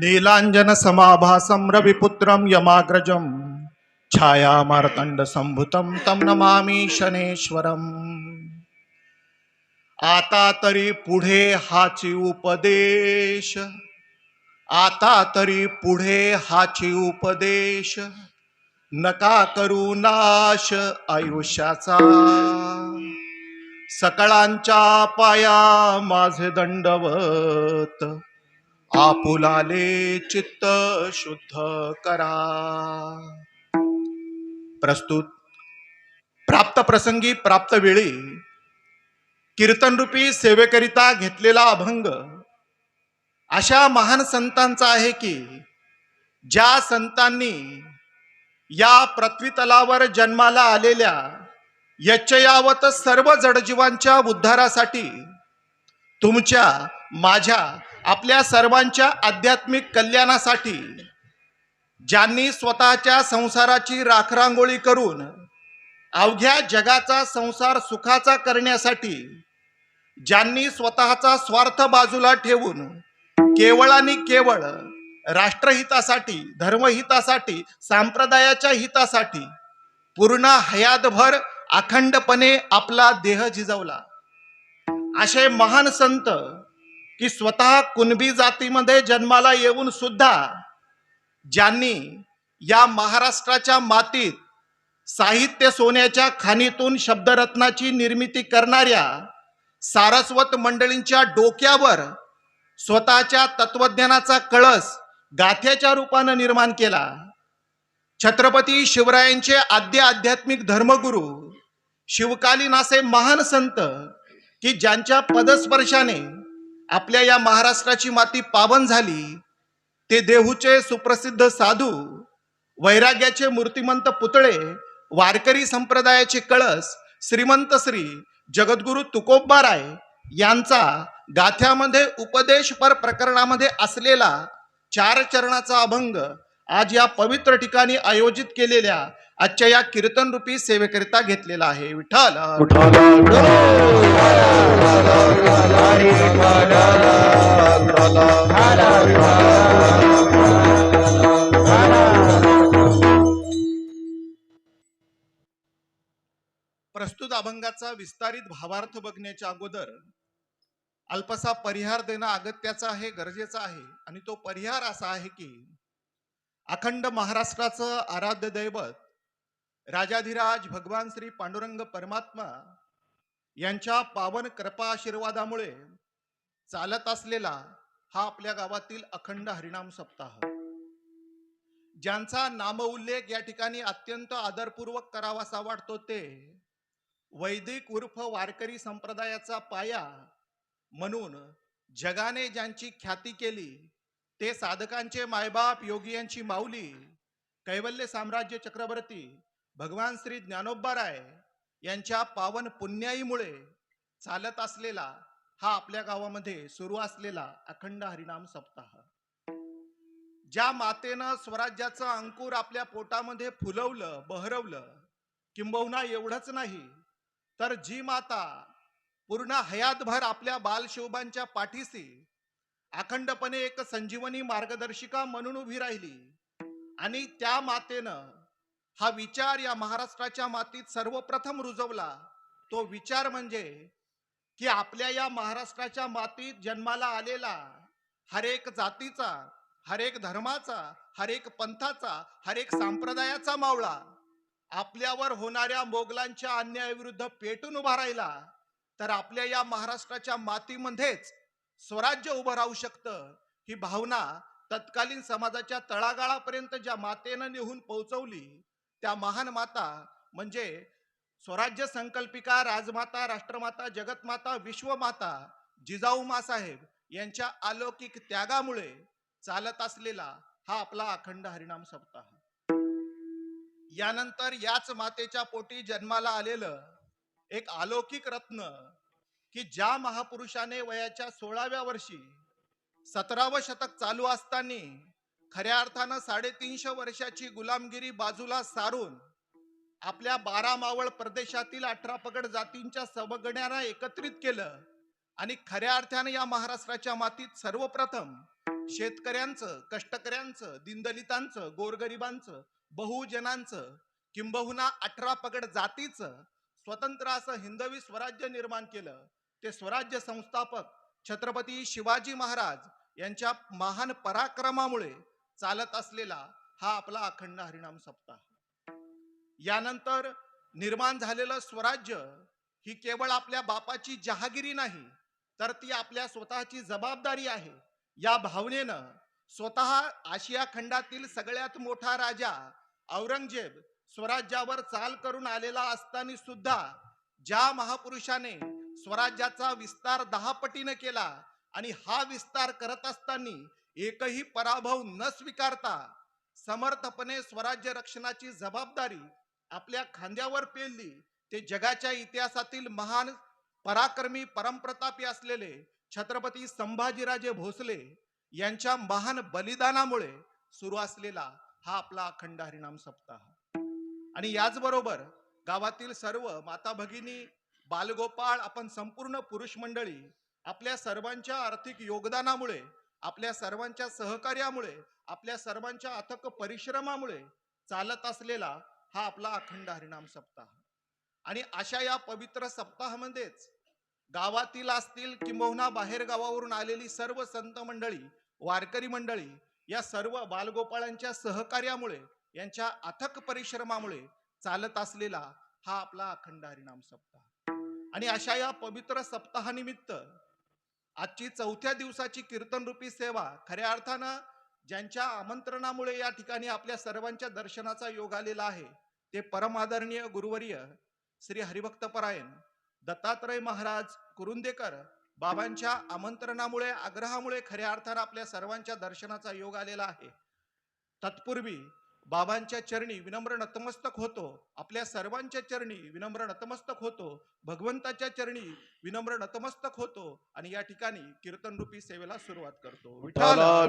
नीलांजन समाभासं रविपुत्रं यमाग्रजं छायामार्तण्डसम्भुतं तं नमामि शनेश्वरम्। आता तरी पुढे हाची उपदेश आता तरी पुढे हाची उपदेश नका करू नाश आयुष्याचा। सकळांच्या पाया माझे दंडवत आपुलाले चित्त शुद्ध करा. प्रस्तुत प्राप्त प्रसंगी प्राप्त वेळी कीर्तनरूपी सेवेकरिता घेतलेला अभंग अशा महान संतांचा आहे की ज्या संतांनी या पृथ्वीतलावर जन्माला आलेल्या यच्चयावत सर्व जडजीवांच्या उद्धारासाठी तुमच्या माझ्या आपल्या सर्वांच्या आध्यात्मिक कल्याणासाठी ज्यांनी स्वतःच्या संसाराची राखरांगोळी करून अवघ्या जगाचा संसार सुखाचा करण्यासाठी ज्यांनी स्वतःचा स्वार्थ बाजूला ठेवून केवळ आणि केवळ राष्ट्रहितासाठी धर्महितासाठी सांप्रदायाच्या हितासाठी पूर्ण हयातभर अखंडपणे आपला देह झिजवला असे महान संत की स्वतः कुणबी जातीमध्ये जन्माला येऊन सुद्धा ज्यांनी या महाराष्ट्राच्या मातीत साहित्य सोन्याच्या खाणीतून शब्दरत्नाची निर्मिती करणाऱ्या सारस्वत मंडळींच्या डोक्यावर स्वतःच्या तत्वज्ञानाचा कळस गाथ्याच्या रूपानं निर्माण केला. छत्रपती शिवरायांचे आद्य आध्यात्मिक धर्मगुरू शिवकालीन असे महान संत की ज्यांच्या पदस्पर्शाने आपल्या या महाराष्ट्राची माती पावन झाली ते देहूचे सुप्रसिद्ध साधू वैराग्याचे मूर्तिमंत पुतळे वारकरी संप्रदायाचे कळस श्रीमंत श्री जगद्गुरु तुकोबाराय यांचा गाथ्यामध्ये उपदेशपर प्रकरणामध्ये असलेला चार चरणाचा अभंग आज या पवित्र ठिकाणी आयोजित केलेल्या आजच्या या कीर्तन रूपी सेवेकरिता घेतलेला आहे. विठ्ठल. प्रस्तुत अभंगाचा विस्तारित भावार्थ बघण्याच्या अगोदर अल्पसा परिहार देणं अगत्याचा आहे गरजेचा आहे. आणि तो परिहार असा आहे की अखंड महाराष्ट्राचं आराध्य दैवत राजाधिराज भगवान श्री पांडुरंग परमात्मा यांच्या पावन कृपा आशीर्वादामुळे चालत असलेला हा आपल्या गावातील अखंड हरिणाम सप्ताह. ज्यांचा नामउल्लेख या ठिकाणी अत्यंत आदरपूर्वक करावासा वाटतो ते वैदिक उर्फ वारकरी संप्रदायाचा पाया म्हणून जगाने ज्यांची ख्याती केली ते साधकांचे मायबाप योगी यांची माऊली कैवल्य साम्राज्य चक्रवर्ती भगवान श्री ज्ञानोबाराय यांच्या पावन पुण्याईमुळे चालत असलेला हा आपल्या गावामध्ये सुरू असलेला अखंड हरिनाम सप्ताह. ज्या मातेनं स्वराज्याचं अंकुर आपल्या पोटामध्ये फुलवलं बहरवलं किंबहुना एवढंच नाही तर जी माता पूर्ण हयातभर आपल्या बालशिवबांच्या पाठीशी अखंडपणे एक संजीवनी मार्गदर्शिका म्हणून उभी राहिली. आणि त्या मातेनं हा विचार या महाराष्ट्राच्या मातीत सर्वप्रथम रुजवला. तो विचार म्हणजे की आपल्या या महाराष्ट्राच्या मातीत जन्माला आलेला हरेक जातीचा हरेक धर्माचा हरेक पंथाचा हरेक संप्रदायाचा मावळा आपल्यावर होणाऱ्या मोगलांच्या अन्यायाविरुद्ध पेटून उभा राहिला तर आपल्या या महाराष्ट्राच्या मातीमध्येच स्वराज्य उभं राहू शकतं. ही भावना तत्कालीन समाजाच्या तळागाळापर्यंत ज्या मातेनं नेहून पोहोचवली त्या महान माता म्हणजे स्वराज्य संकल्पिका राजमाता राष्ट्रमाता जगतमाता विश्वमाता जिजाऊ मासाहेब यांच्या अलौकिक त्यागामुळे चालत असलेला हा आपला अखंड हरिणाम सप्ताह. यानंतर याच मातेच्या पोटी जन्माला आलेलं एक अलौकिक रत्न की ज्या महापुरुषाने वयाच्या सोळाव्या वर्षी सतरावं शतक चालू असताना खऱ्या अर्थानं साडेतीनशे वर्षाची गुलामगिरी बाजूला सारून आपल्या बारा मावळ प्रदेशातील अठरा पगड जातींच्या सवगण्यांना एकत्रित केलं आणि खऱ्या अर्थानं या महाराष्ट्राच्या मातीत सर्वप्रथम शेतकऱ्यांचं कष्टकऱ्यांचं दिनदलितांचं गोरगरिबांचं बहुजनांचं किंबहुना अठरा पगड जातीचं स्वतंत्र असं हिंदवी स्वराज्य निर्माण केलं. ते स्वराज्य संस्थापक छत्रपती शिवाजी महाराज यांच्या महान पराक्रमामुळे चालत असलेला हा आपला अखंड हरिणाम सप्ताह. यानंतर निर्माण झालेलं स्वराज्य ही केवळ आपल्या बापाची जहागिरी नाही तर ती आपल्या स्वतःची जबाबदारी आहे. या भावनेनं स्वतः आशिया खंडातील सगळ्यात मोठा राजा औरंगजेब स्वराज्यावर चाल करून आलेला असताना सुद्धा ज्या महापुरुषाने स्वराज्याचा विस्तार दहा पटीनं केला आणि हा विस्तार करत असताना एकही पराभव न स्वीकारता समर्थपणे स्वराज्य रक्षणाची जबाबदारी आपल्या खांद्यावर पेलली. ते जगाच्या इतिहासातील महान पराक्रमी परमप्रतापी असलेले छत्रपती संभाजीराजे भोसले यांच्या महान बलिदानामुळे सुरू असलेला हा आपला अखंड हरिणाम सप्ताह. आणि याचबरोबर गावातील सर्व माता भगिनी बालगोपाळ आपण संपूर्ण पुरुष मंडळी आपल्या सर्वांच्या आर्थिक योगदानामुळे आपल्या सर्वांच्या सहकार्यामुळे आपल्या सर्वांच्या अथक परिश्रमामुळे चालत असलेला हा आपला अखंड हरिनाम सप्ताह. आणि अशा या पवित्र सप्ताहामध्येच गावातील असतील किंबहुना बाहेर गावावरून आलेली सर्व संत मंडळी वारकरी मंडळी या सर्व बालगोपाळांच्या सहकार्यामुळे यांच्या अथक परिश्रमामुळे चालत असलेला हा आपला अखंड हरिनाम सप्ताह. आणि अशा या पवित्र सप्ताहानिमित्त आजची चौथ्या दिवसाची कीर्तन रूपी सेवा खऱ्या अर्थानं ज्यांच्या आमंत्रणामुळे या ठिकाणी आपल्या सर्वांच्या दर्शनाचा योग आलेला आहे ते परमादरणीय गुरुवर्य श्री हरिभक्तपरायण दत्तात्रय महाराज कुरुंदेकर बाबांच्या आमंत्रणामुळे आग्रहामुळे खऱ्या अर्थानं आपल्या सर्वांच्या दर्शनाचा योग आलेला आहे. तत्पूर्वी बाबांच्या चरणी विनम्र नतमस्तक होतो. आपल्या सर्वांच्या चरणी विनम्र नतमस्तक होतो. भगवंताच्या चरणी विनम्र नतमस्तक होतो. आणि या ठिकाणी कीर्तन रूपी सेवेला सुरुवात करतो. विठाला